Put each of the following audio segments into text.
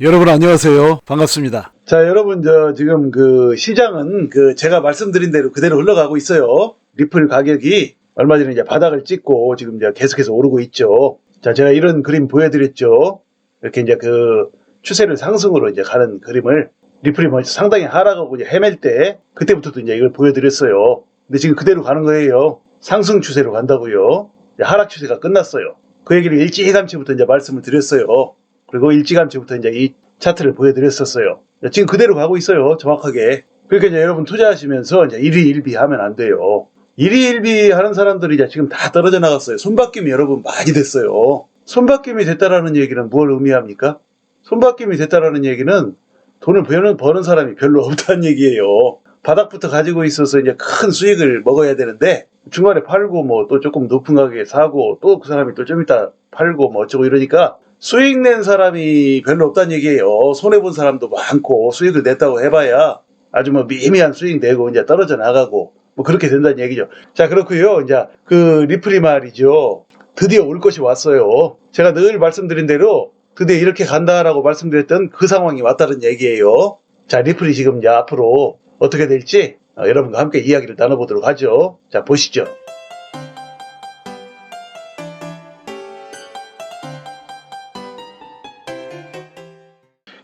여러분 안녕하세요. 반갑습니다. 자, 여러분, 저, 지금 그 시장은 그 제가 말씀드린 대로 그대로 흘러가고 있어요. 리플 가격이 얼마 전에 이제 바닥을 찍고 지금 이제 계속해서 오르고 있죠. 자, 제가 이런 그림 보여드렸죠. 이렇게 이제 그 추세를 상승으로 이제 가는 그림을 리플이 먼저 상당히 하락하고 이제 헤맬 때 그때부터도 이제 이걸 보여드렸어요. 근데 지금 그대로 가는 거예요. 상승 추세로 간다고요. 하락 추세가 끝났어요. 그 얘기를 일찌감치부터 이제 말씀을 드렸어요. 그리고 일찌감치부터 이제 이 차트를 보여드렸었어요. 지금 그대로 가고 있어요. 정확하게. 그러니까 이제 여러분 투자하시면서 이제 일희일비 하면 안 돼요. 일희일비 하는 사람들이 이제 지금 다 떨어져 나갔어요. 손바뀜이 여러분 많이 됐어요. 손바뀜이 됐다라는 얘기는 뭘 의미합니까? 손바뀜이 됐다라는 얘기는 돈을 버는, 버는 사람이 별로 없다는 얘기예요. 바닥부터 가지고 있어서 이제 큰 수익을 먹어야 되는데 중간에 팔고 뭐 또 조금 높은 가격에 사고 또 그 사람이 또 좀 이따 팔고 뭐 어쩌고 이러니까 수익 낸 사람이 별로 없다는 얘기예요. 손해 본 사람도 많고 수익을 냈다고 해봐야 아주 뭐 미미한 수익 내고 이제 떨어져 나가고 뭐 그렇게 된다는 얘기죠. 자 그렇고요. 이제 그 리플이 말이죠. 드디어 올 것이 왔어요. 제가 늘 말씀드린 대로 드디어 이렇게 간다라고 말씀드렸던 그 상황이 왔다는 얘기예요. 자 리플이 지금 이제 앞으로 어떻게 될지 어, 여러분과 함께 이야기를 나눠보도록 하죠. 자 보시죠.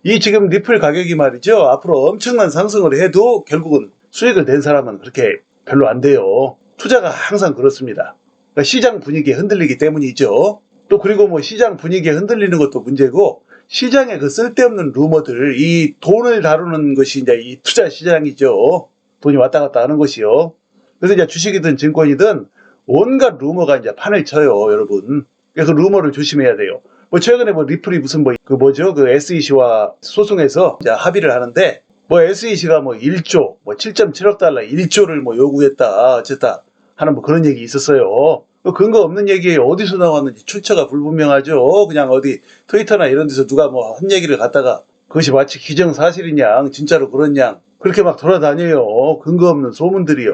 이 지금 리플 가격이 말이죠. 앞으로 엄청난 상승을 해도 결국은 수익을 낸 사람은 그렇게 별로 안 돼요. 투자가 항상 그렇습니다. 그러니까 시장 분위기에 흔들리기 때문이죠. 또 그리고 뭐 시장 분위기에 흔들리는 것도 문제고 시장에 그 쓸데없는 루머들 이 돈을 다루는 것이 이제 이 투자 시장이죠. 돈이 왔다 갔다 하는 것이요. 그래서 이제 주식이든 증권이든 온갖 루머가 이제 판을 쳐요, 여러분. 그래서 루머를 조심해야 돼요. 뭐 최근에 뭐 리플이 무슨 뭐 그 뭐죠 그 SEC와 소송해서 이제 합의를 하는데 뭐 SEC가 뭐 1조 뭐 7.7억 달러 1조를 뭐 요구했다 어쨌다 하는 뭐 그런 얘기 있었어요. 그 근거 없는 얘기예요. 어디서 나왔는지 출처가 불분명하죠. 그냥 어디 트위터나 이런 데서 누가 뭐 한 얘기를 갖다가 그것이 마치 기정사실이냐 진짜로 그렇냐 그렇게 막 돌아다녀요. 근거 없는 소문들이요.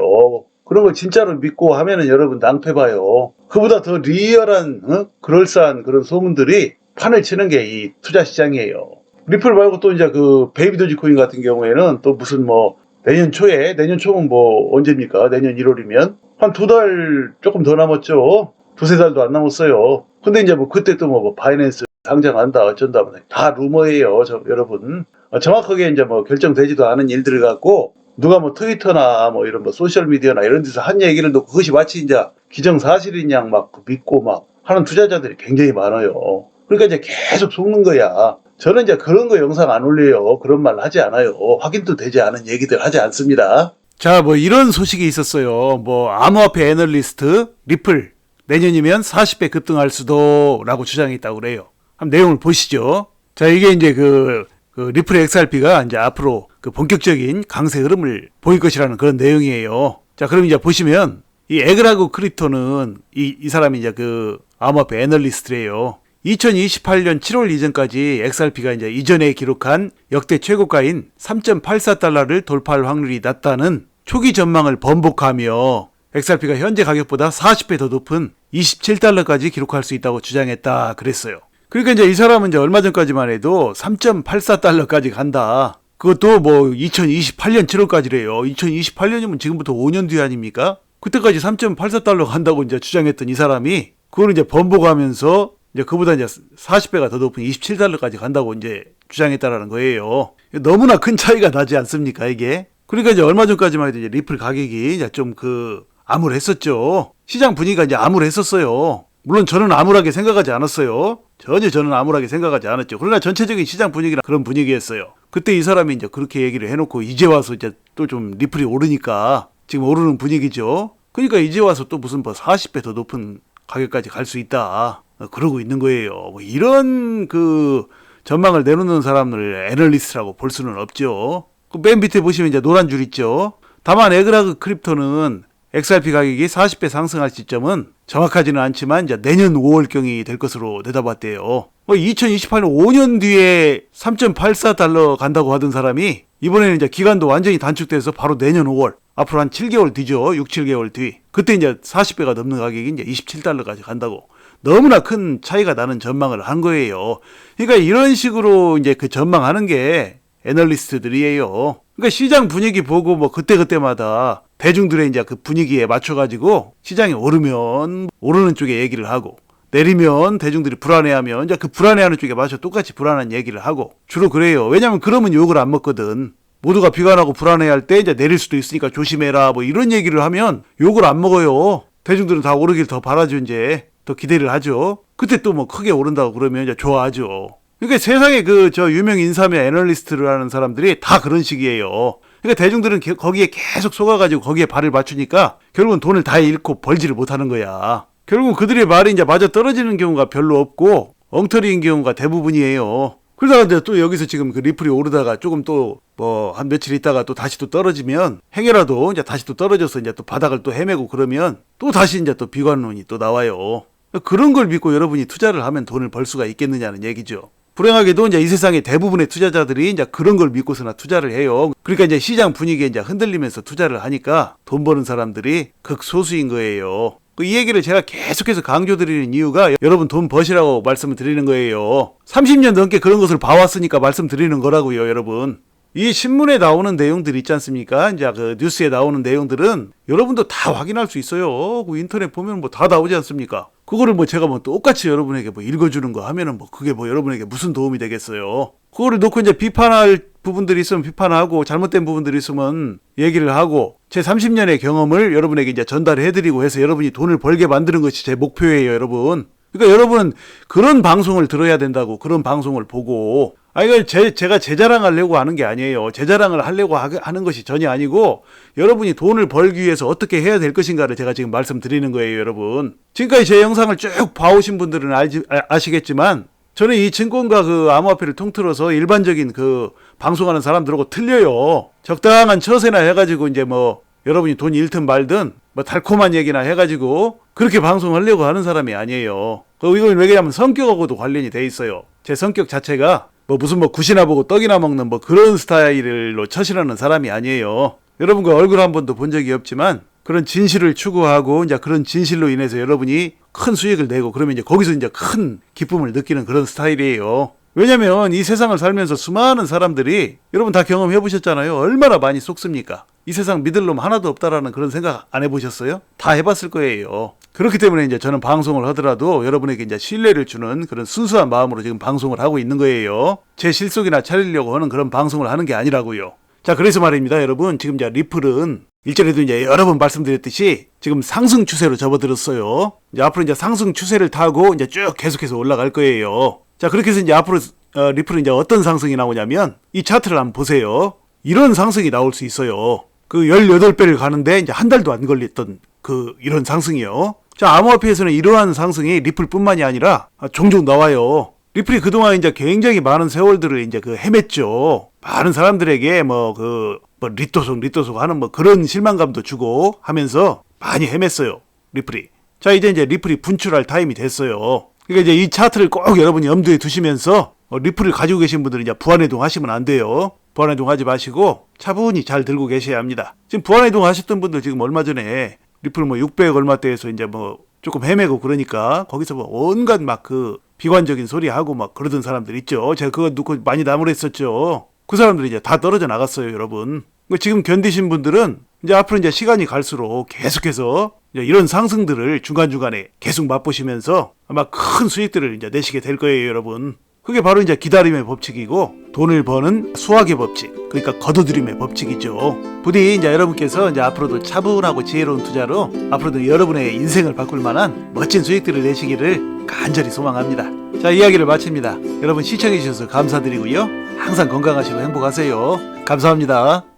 그런 걸 진짜로 믿고 하면은 여러분 낭패 봐요. 그보다 더 리얼한 어? 그럴싸한 그런 소문들이 판을 치는 게 이 투자 시장이에요. 리플 말고 또 이제 그 베이비 도지코인 같은 경우에는 또 무슨 뭐 내년 초에 내년 초면 뭐 언제입니까? 내년 1월이면 한 두 달 조금 더 남았죠. 두세 달도 안 남았어요. 근데 이제 뭐 그때 또 뭐 바이낸스 상장한다 어쩐다 뭐다 루머예요, 저, 여러분. 어, 정확하게 이제 뭐 결정되지도 않은 일들을 갖고 누가 뭐 트위터나 뭐 이런 뭐 소셜 미디어나 이런 데서 한 얘기를 놓고 그것이 마치 이제 기정사실인 양 막 믿고 막 하는 투자자들이 굉장히 많아요. 그러니까 이제 계속 속는 거야. 저는 이제 그런 거 영상 안 올려요. 그런 말 하지 않아요. 확인도 되지 않은 얘기들 하지 않습니다. 자, 뭐 이런 소식이 있었어요. 뭐 암호화폐 애널리스트 리플 내년이면 40배 급등할 수도라고 주장했다고 그래요. 한번 내용을 보시죠. 자, 이게 이제 그, 그 리플 XRP가 이제 앞으로 그 본격적인 강세 흐름을 보일 것이라는 그런 내용이에요. 자, 그럼 이제 보시면 이 에그라그 크립토는 이, 이 사람이 이제 그 암호화폐 애널리스트래요. 2028년 7월 이전까지 XRP가 이제 이전에 기록한 역대 최고가인 3.84달러를 돌파할 확률이 낮다는 초기 전망을 번복하며 XRP가 현재 가격보다 40배 더 높은 27달러까지 기록할 수 있다고 주장했다 그랬어요. 그러니까 이제 이 사람은 이제 얼마 전까지만 해도 3.84달러까지 간다. 그것도 뭐 2028년 7월까지래요. 2028년이면 지금부터 5년 뒤 아닙니까? 그때까지 3.84달러 간다고 이제 주장했던 이 사람이 그걸 이제 번복하면서 이제 그보다 이제 40배가 더 높은 27달러까지 간다고 이제 주장했다라는 거예요. 너무나 큰 차이가 나지 않습니까, 이게? 그러니까 이제 얼마 전까지만 해도 이제 리플 가격이 이제 좀 그 암울했었죠. 시장 분위기가 이제 암울했었어요. 물론 저는 암울하게 생각하지 않았어요. 전혀 저는 암울하게 생각하지 않았죠. 그러나 전체적인 시장 분위기는 그런 분위기였어요. 그때 이 사람이 이제 그렇게 얘기를 해놓고 이제 와서 이제 또 좀 리플이 오르니까 지금 오르는 분위기죠. 그러니까 이제 와서 또 무슨 뭐 40배 더 높은 가격까지 갈 수 있다. 어, 그러고 있는 거예요. 뭐 이런 그 전망을 내놓는 사람을 애널리스트라고 볼 수는 없죠. 그 맨 밑에 보시면 이제 노란 줄 있죠. 다만 에그라그 크립토는 XRP 가격이 40배 상승할 시점은 정확하지는 않지만 이제 내년 5월경이 될 것으로 내다봤대요. 뭐 2028년 5년 뒤에 3.84달러 간다고 하던 사람이 이번에는 이제 기간도 완전히 단축돼서 바로 내년 5월 앞으로 한 7개월 뒤죠. 6, 7개월 뒤. 그때 이제 40배가 넘는 가격이 이제 27달러까지 간다고 너무나 큰 차이가 나는 전망을 한 거예요. 그러니까 이런 식으로 이제 그 전망하는 게 애널리스트들이에요. 그러니까 시장 분위기 보고 뭐 그때그때마다 대중들의 이제 그 분위기에 맞춰가지고 시장이 오르면 오르는 쪽에 얘기를 하고 내리면 대중들이 불안해하면 이제 그 불안해하는 쪽에 맞춰 똑같이 불안한 얘기를 하고 주로 그래요. 왜냐면 그러면 욕을 안 먹거든. 모두가 비관하고 불안해할 때 이제 내릴 수도 있으니까 조심해라 뭐 이런 얘기를 하면 욕을 안 먹어요. 대중들은 다 오르길 더 바라죠 이제 더 기대를 하죠. 그때 또 뭐 크게 오른다고 그러면 이제 좋아하죠. 그러니까 세상에 그 저 유명 인사며 애널리스트를 하는 사람들이 다 그런 식이에요. 그러니까 대중들은 게- 거기에 계속 속아가지고 거기에 발을 맞추니까 결국은 돈을 다 잃고 벌지를 못하는 거야. 결국은 그들의 말이 이제 맞아 떨어지는 경우가 별로 없고 엉터리인 경우가 대부분이에요. 그러다가 이제 또 여기서 지금 그 리플이 오르다가 조금 또 뭐 한 며칠 있다가 또 다시 또 떨어지면 행여라도 이제 다시 또 떨어져서 이제 또 바닥을 또 헤매고 그러면 또 다시 이제 또 비관론이 또 나와요. 그런 걸 믿고 여러분이 투자를 하면 돈을 벌 수가 있겠느냐는 얘기죠. 불행하게도 이제 이 세상의 대부분의 투자자들이 이제 그런 걸 믿고서나 투자를 해요. 그러니까 이제 시장 분위기에 이제 흔들리면서 투자를 하니까 돈 버는 사람들이 극소수인 거예요. 그이 얘기를 제가 계속해서 강조드리는 이유가 여러분 돈 버시라고 말씀을 드리는 거예요. 30년 넘게 그런 것을 봐왔으니까 말씀드리는 거라고요, 여러분. 이 신문에 나오는 내용들 있지 않습니까? 이제 그 뉴스에 나오는 내용들은 여러분도 다 확인할 수 있어요. 그 인터넷 보면 뭐 다 나오지 않습니까? 그거를 뭐 제가 뭐 똑같이 여러분에게 뭐 읽어주는 거 하면은 뭐 그게 뭐 여러분에게 무슨 도움이 되겠어요? 그거를 놓고 이제 비판할 부분들이 있으면 비판하고 잘못된 부분들이 있으면 얘기를 하고 제 30년의 경험을 여러분에게 이제 전달해드리고 해서 여러분이 돈을 벌게 만드는 것이 제 목표예요, 여러분. 그러니까 여러분은 그런 방송을 들어야 된다고 그런 방송을 보고 아 이거 제, 제가 제 자랑하려고 하는 게 아니에요. 제 자랑을 하려고 하, 하는 것이 전혀 아니고 여러분이 돈을 벌기 위해서 어떻게 해야 될 것인가를 제가 지금 말씀드리는 거예요, 여러분. 지금까지 제 영상을 쭉 봐오신 분들은 알지, 아, 아시겠지만 저는 이 증권과 그 암호화폐를 통틀어서 일반적인 그 방송하는 사람들하고 틀려요. 적당한 처세나 해가지고 이제 뭐 여러분이 돈 잃든 말든 뭐 달콤한 얘기나 해가지고 그렇게 방송하려고 하는 사람이 아니에요. 그 이건 왜냐면 성격하고도 관련이 돼 있어요. 제 성격 자체가 뭐 무슨 뭐 굿이나 보고 떡이나 먹는 뭐 그런 스타일로 처신하는 사람이 아니에요. 여러분과 얼굴 한 번도 본 적이 없지만 그런 진실을 추구하고 이제 그런 진실로 인해서 여러분이 큰 수익을 내고 그러면 이제 거기서 이제 큰 기쁨을 느끼는 그런 스타일이에요. 왜냐면 이 세상을 살면서 수많은 사람들이 여러분 다 경험해 보셨잖아요. 얼마나 많이 속습니까? 이 세상 믿을 놈 하나도 없다라는 그런 생각 안 해보셨어요? 다 해봤을 거예요. 그렇기 때문에 이제 저는 방송을 하더라도 여러분에게 이제 신뢰를 주는 그런 순수한 마음으로 지금 방송을 하고 있는 거예요. 제 실속이나 차리려고 하는 그런 방송을 하는 게 아니라고요. 자, 그래서 말입니다, 여러분. 지금 이제 리플은 일전에도 이제 여러 번 말씀드렸듯이 지금 상승 추세로 접어들었어요. 이제 앞으로 이제 상승 추세를 타고 이제 쭉 계속해서 올라갈 거예요. 자, 그렇게 해서 이제 앞으로 어, 리플은 이제 어떤 상승이 나오냐면 이 차트를 한번 보세요. 이런 상승이 나올 수 있어요. 그 18배를 가는데 이제 한 달도 안 걸렸던 그 이런 상승이요. 자, 암호화폐에서는 이러한 상승이 리플뿐만이 아니라 종종 나와요. 리플이 그동안 이제 굉장히 많은 세월들을 이제 그 헤맸죠. 많은 사람들에게 뭐그 뭐 리또속 리또속 하는 뭐 그런 실망감도 주고 하면서 많이 헤맸어요. 리플이. 자, 이제 이제 리플이 분출할 타임이 됐어요. 그러니까 이제 이 차트를 꼭 여러분이 염두에 두시면서 어, 리플을 가지고 계신 분들은 이제 부안해동 하시면 안 돼요. 부안해동 하지 마시고 차분히 잘 들고 계셔야 합니다. 지금 부안해동 하셨던 분들 지금 얼마 전에 리플 뭐 600 얼마대에서 이제 뭐 조금 헤매고 그러니까 거기서 뭐 온갖 막 그 비관적인 소리 하고 막 그러던 사람들 있죠. 제가 그거 놓고 많이 나무랬었죠. 그 사람들이 이제 다 떨어져 나갔어요, 여러분. 그 지금 견디신 분들은 이제 앞으로 이제 시간이 갈수록 계속해서 이런 상승들을 중간중간에 계속 맛보시면서 아마 큰 수익들을 이제 내시게 될 거예요, 여러분. 그게 바로 이제 기다림의 법칙이고 돈을 버는 수학의 법칙, 그러니까 거둬들임의 법칙이죠. 부디 이제 여러분께서 이제 앞으로도 차분하고 지혜로운 투자로 앞으로도 여러분의 인생을 바꿀 만한 멋진 수익들을 내시기를 간절히 소망합니다. 자, 이야기를 마칩니다. 여러분 시청해 주셔서 감사드리고요. 항상 건강하시고 행복하세요. 감사합니다.